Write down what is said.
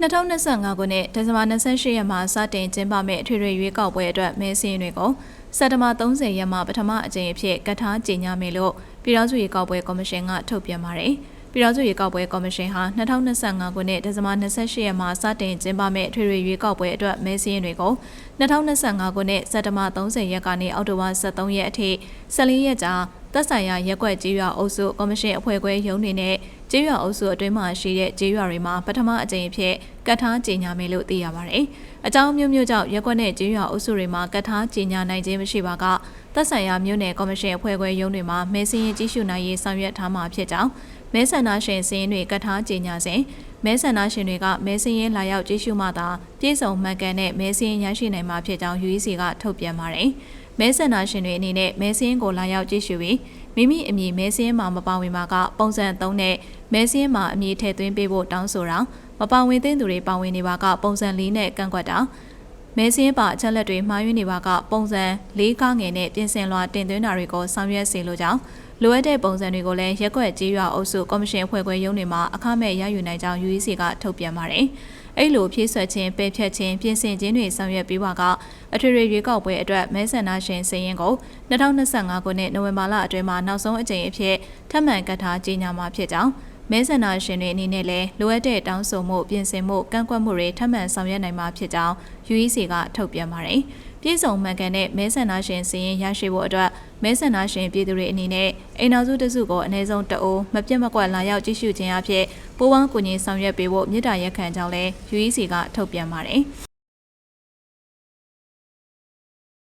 2025ခုနှစ်ဒီဇင်ဘာ28ရက်မှာစတင်ကျင်းပမယ့်အထွေထွေရွေးကောက်ပွဲအတွက်မဲစင်းတွေကိုစက်တဘာ30ရက်မှာပထမအကြိမ်အဖြစ်ကတ်ထားကြေညာမယ်လို့ပြည်ထောင်စုရွေးကောက်ပွဲကော်မရှင်ကထုတ်ပြန်ပါတယ်။ပြည်ထောင်စုရွေးကောက်ပွဲကော်မရှင်ဟာ2025ခုနှစ်ဒီဇင်ဘာ28ရက်မှာစတင်ကျင်းပမယ့်အထွေထွေရွေးကောက်ပွဲအတွက်မဲစင်းတွေကို2025ခုနှစ်စက်တဘာ30ရက်ကနေအောက်တိုဘာ23ရက်အထိ14ရက်ကြာ သက်ဆိုင်ရာရက်ွက်ကြေးရွာအုပ်စုကော်မရှင်အဖွဲ့ခွဲရုံးတွေနဲ့ကြေးရွာအုပ်စုအတွင်းမှာရှိတဲ့ကြေးရွာတွေမှာပထမအကြိမ်အဖြစ်ကတ်ထားကြေညာမယ်လို့သိရပါတယ်။အကြောင်းမျိုးမျိုးကြောင့်ရက်ွက်နဲ့ကြေးရွာအုပ်စုတွေမှာကတ်ထားကြေညာနိုင်ခြင်းမရှိပါကသက်ဆိုင်ရာမြို့နယ်ကော်မရှင်အဖွဲ့ခွဲရုံးတွေမှာမဲစင်းရင်ကြီးစုနိုင်ရေးဆောင်ရွက်ထားမှာဖြစ်ကြောင်းမဲဆန္ဒရှင်စင်းတွေကတ်ထားကြေညာစဉ် မဲဆန္ဒရှင်တွေကမဲစင်းရင်လာရောက်ကြီးစုမှသာပြည်စုံမှန်ကန်တဲ့မဲစင်းရရှိနိုင်မှာဖြစ်ကြောင်း UEC ကထုတ်ပြန်ပါတယ်။မဲဆန္ဒရှင်တွေအနေနဲ့မဲစင်းကိုလာရောက်ကြည့်ရှုပြီးမိမိအမည်မဲစင်းမှာမပါဝင်ပါကပုံစံ3နဲ့မဲစင်းမှာအမည်ထည့်သွင်းပေးဖို့တောင်းဆိုတာမပါဝင်သင့်သူတွေပါဝင်နေပါကပုံစံ4နဲ့ကန့်ကွက်တာ မဲစင်းပါအချက်လက်တွေမှားယွင်းနေပါကပုံစံ၄ကားငယ်နဲ့ပြင်ဆင်လွှာတင်သွင်းတာတွေကိုဆောင်ရွက်စေလိုကြောင်းလိုအပ်တဲ့ပုံစံတွေကိုလည်းရက်ွက်ကြေးရွာအုပ်စုကော်မရှင်ဖွဲ့ခွဲရုံးတွေမှာအခမဲ့ရယူနိုင်ကြောင်း UEC ကထုတ်ပြန်ပါတယ်။အဲ့လိုဖြည့်ဆွက်ခြင်းပယ်ဖြတ်ခြင်းပြင်ဆင်ခြင်းတွေဆောင်ရွက်ပြီးပါကအထွေထွေရွေးကောက်ပွဲအတွက်မဲဆန္ဒရှင်စည်ရင်ကို2025ခုနှစ်နိုဝင်ဘာလအတွင်းမှာနောက်ဆုံးအကြိမ်အဖြစ်ထပ်မံကတ်ထားကြေညာမှာဖြစ်ကြောင်း မဲဆန္ဒရှင်တွေအနေနဲ့လည်းလိုအပ်တဲ့တောင်းဆိုမှုပြင်ဆင်မှုကန့်ကွက်မှုတွေထပ်မံဆောင်ရွက်နိုင်မှာဖြစ်ကြောင်း UEC ကထုတ်ပြန်ပါတယ်။ပြည်စုံမှန်ကန်တဲ့မဲဆန္ဒရှင်စည်ရင်ရရှိဖို့အတွက်မဲဆန္ဒရှင်ပြည်သူတွေအနေနဲ့အိမ်တော်စုတစုကိုအနည်းဆုံးတအိုးမပြတ်မကွက်လာရောက်ကြည့်ရှုခြင်းအဖြစ်ပိုးဝန်းကူညီဆောင်ရွက်ပေးဖို့မြစ်တာရက်ခံကြောင်းလည်း UEC ကထုတ်ပြန်ပါတယ်။